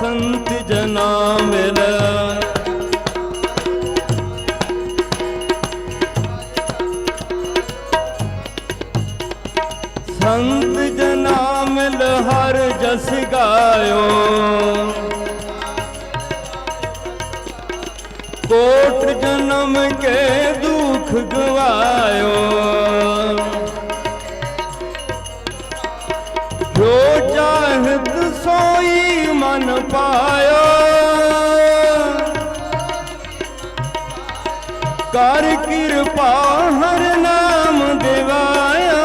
ਸੰਤ ਜਨਾ ਮਿਲ। ਸੰਤ ਜਨਾ ਮਿਲ ਹਰ ਜਸ ਗਾਇਓ। ਕੋਟ ਜਨਮ ਕੇ ਦੁਖ ਗਵਾਇਓ। ਜੋ ਚਾਹਤ ਸੋਈ ਮਨ ਪਾਇਆ। ਕਰ ਕਿਰਪਾ ਹਰ ਨਾਮ ਦਿਵਾਇਆ।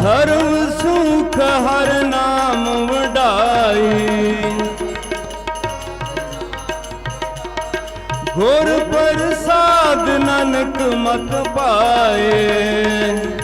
ਸਰਵ ਸੁਖ ਹਰ ਨਾਮ ਵਡਾਈ। ਗੁਰ ਪ੍ਰਸਾਦ ਨਾਨਕ ਮਤ ਪਾਏ।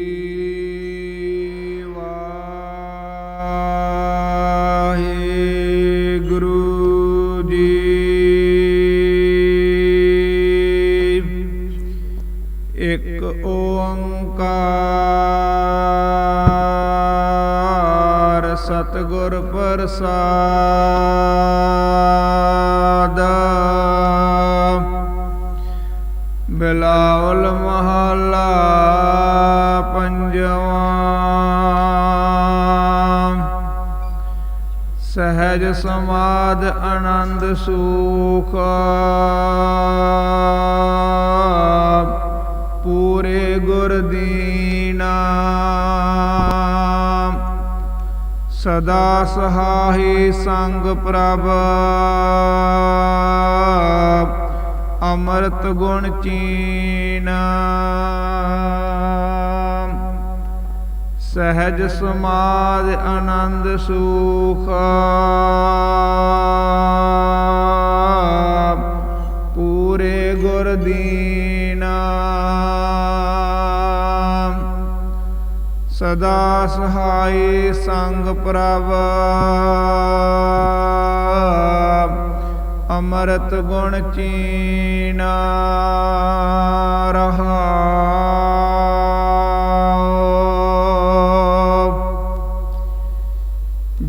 ਸਤਿਗੁਰ ਪ੍ਰਸਾਦ। ਬਿਲਾਵਲ ਮਹੱਲਾ ਪੰਜਵਾਂ। ਸਹਿਜ ਸਮਾਦ ਆਨੰਦ ਸੁਖ। ਸਦਾ ਸਹਾਈ ਸੰਗ ਪ੍ਰਭ ਅੰਮ੍ਰਿਤ ਗੁਣ ਚੀਨ ਸਹਿਜ ਸਮਾਦ ਆਨੰਦ ਸੁਖ ਸਦਾ ਸਹਾਈ ਸੰਗ ਪ੍ਰਭ। ਅੰਮ੍ਰਿਤ ਗੁਣ ਚੀਨਾ ਰਹਾ।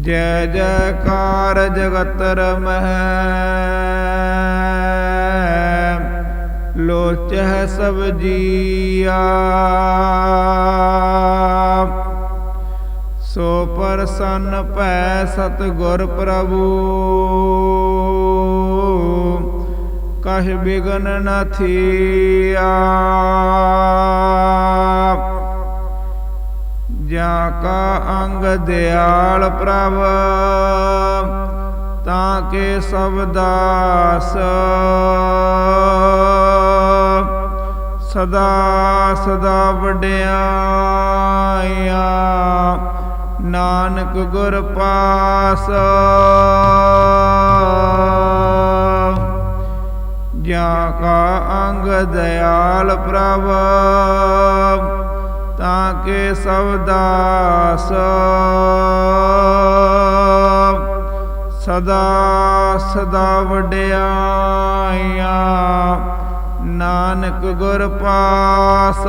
ਜੈ ਜੈਕਾਰ ਜਗਤ ਰਮਹਿ ਲੋਚਹਿ ਸਭ ਜੀਆ। ਸੋ ਪਰਸੰਨ ਭੈ ਸਤਿਗੁਰ ਪ੍ਰਭੂ। ਕਹਿ ਬਿਗਨ ਨ ਥੀਆ। ਜਾਂ ਕਾ ਅੰਗ ਦਿਆਲ ਪ੍ਰਭ, ਤਾਂ ਕੇ ਸਭ ਦਾਸ। ਸਦਾ ਸਦਾ ਵਡਿਆਈਆ ਨਾਨਕ ਗੁਰ ਪਾਸ। ਜਾਂ ਕਾ ਅੰਗ ਦਿਆਲ ਪ੍ਰਭ, ਤਾਂ ਕੇ ਸਭ ਦਾਸ। ਸਦਾ ਸਦਾ ਵਡਿਆਈਆ ਨਾਨਕ ਗੁਰ ਪਾਸ।